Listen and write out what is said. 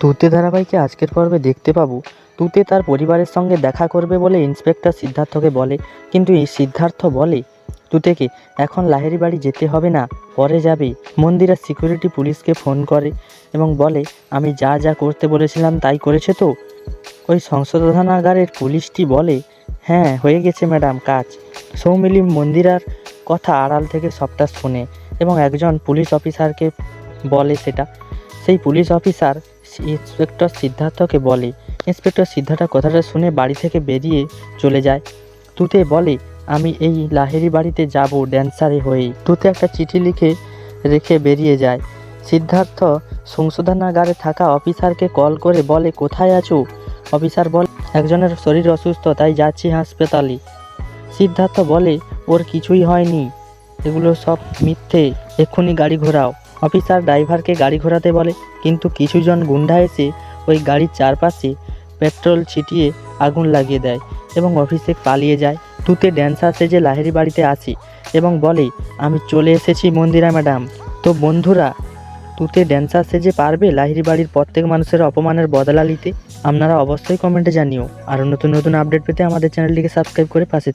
তুতে ধারাবাহিকে আজকের পর্বে দেখতে পাবো। তুতে তার পরিবারের সঙ্গে দেখা করবে বলে ইন্সপেক্টর সিদ্ধার্থকে বলে। কিন্তু এই সিদ্ধার্থ বলে, তুতেকে, এখন লাহেরি বাড়ি যেতে হবে না, পরে যাবে। মন্দিরের সিকিউরিটি পুলিশকে ফোন করে এবং বলে, আমি যা যা করতে বলেছিলাম তাই করেছে তো? ওই সংশোধনাগারের পুলিশটি বলে হ্যাঁ হয়ে গেছে ম্যাডাম, কাজ। সৌমিলি মন্দিরার কথা আড়াল থেকে সবটা শোনে এবং একজন পুলিশ অফিসারকে বলে সেটা। সেই পুলিশ অফিসার ইন্সপেক্টর সিদ্ধার্থকে বলে, ইন্সপেক্টর সিদ্ধার্থ কথাটা শুনে বাড়ি থেকে বেরিয়ে চলে যায়। তুতে বলে, আমি এই লাহেরি বাড়িতে যাব ড্যান্সারে হয়েই তুতে একটা চিঠি লিখে, রেখে বেরিয়ে যায়। সিদ্ধার্থ সংশোধনাগারে থাকা অফিসারকে কল করে বলে, কোথায় আছো? অফিসার বলে, একজনের শরীর অসুস্থ, তাই যাচ্ছি হাসপাতালে। সিদ্ধার্থ বলে, ওর কিছুই হয়নি। এগুলো সব মিথ্যে। এক্ষুনি গাড়ি ঘোরাও। অফিসার ড্রাইভারকে গাড়ি ঘোরাতে বলে, কিন্তু কিছুজন গুন্ডা এসে ওই গাড়ির চারপাশে পেট্রোল ছিটিয়ে আগুন লাগিয়ে দেয় এবং অফিসে পালিয়ে যায়। তুতে ড্যান্সার সেজে লাহেরি বাড়িতে আসি এবং বলে, আমি চলে এসেছি মন্দিরা ম্যাডাম। তো বন্ধুরা, তুতে ড্যান্সার সেজে পারবে লাহিরি বাড়ির প্রত্যেক মানুষের অপমানের বদলা নিতে? আপনারা অবশ্যই কমেন্টে জানিও। আর নতুন নতুন আপডেট পেতে আমাদের চ্যানেলটিকে সাবস্ক্রাইব করে পাশে